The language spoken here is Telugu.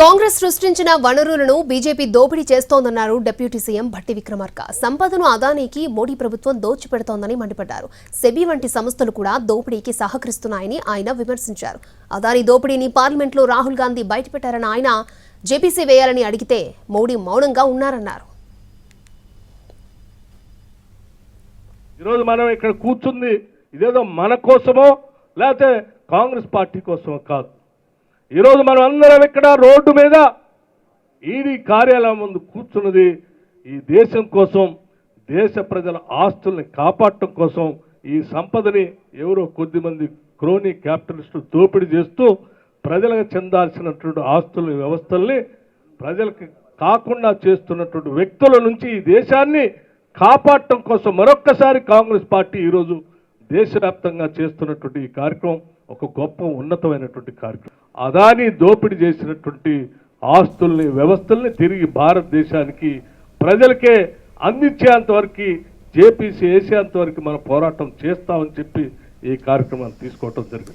కాంగ్రెస్ సృష్టించిన వనరులను బీజేపీ దోపిడీ చేస్తోందన్నారు డిప్యూటీ సీఎం భట్టి విక్రమార్క. సంపదను అదానీకి మోడీ ప్రభుత్వం దోచిపెడుతోందని మండిపడ్డారు. సెబీ వంటి సంస్థలు కూడా దోపిడీకి సహకరిస్తున్నాయని ఆయన విమర్శించారు. అదానీ దోపిడీని పార్లమెంట్లో రాహుల్ గాంధీ బయటపెట్టారని ఆయన జేపీసీ వేయాలని అడిగితే మోడీ మౌనంగా ఉన్నారన్నారు. ఈరోజు మనం ఇక్కడ కూర్చుంది ఇదేదో మన కోసమో లేకపోతే కాంగ్రెస్ పార్టీ కోసమో కాదు. ఈరోజు మనం అందరం ఇక్కడ రోడ్డు మీద ఈడీ కార్యాలయం ముందు కూర్చున్నది. ఈ దేశం కోసం దేశ ప్రజల ఆస్తుల్ని కాపాడటం కోసం ఈ సంపదని ఎవరో కొద్దిమంది క్రోనీ క్యాపిటలిస్టులు దోపిడీ చేస్తూ ప్రజలకు చెందాల్సినటువంటి ఆస్తుల వ్యవస్థల్ని ప్రజలకు కాకుండా చేస్తున్నటువంటి వ్యక్తుల నుంచి ఈ దేశాన్ని కాపాడటం కోసం మరొక్కసారి కాంగ్రెస్ పార్టీ ఈరోజు దేశవ్యాప్తంగా చేస్తున్నటువంటి ఈ కార్యక్రమం ఒక గొప్ప ఉన్నతమైనటువంటి కార్యక్రమం. అదాని దోపిడీ చేసినటువంటి ఆస్తుల్ని వ్యవస్థల్ని తిరిగి భారతదేశానికి ప్రజలకే అందించేంత వరకు జేపీసీ వేసేంత వరకు మన పోరాటం చేస్తామని చెప్పి ఈ కార్యక్రమాన్ని తీసుకోవటం జరిగింది.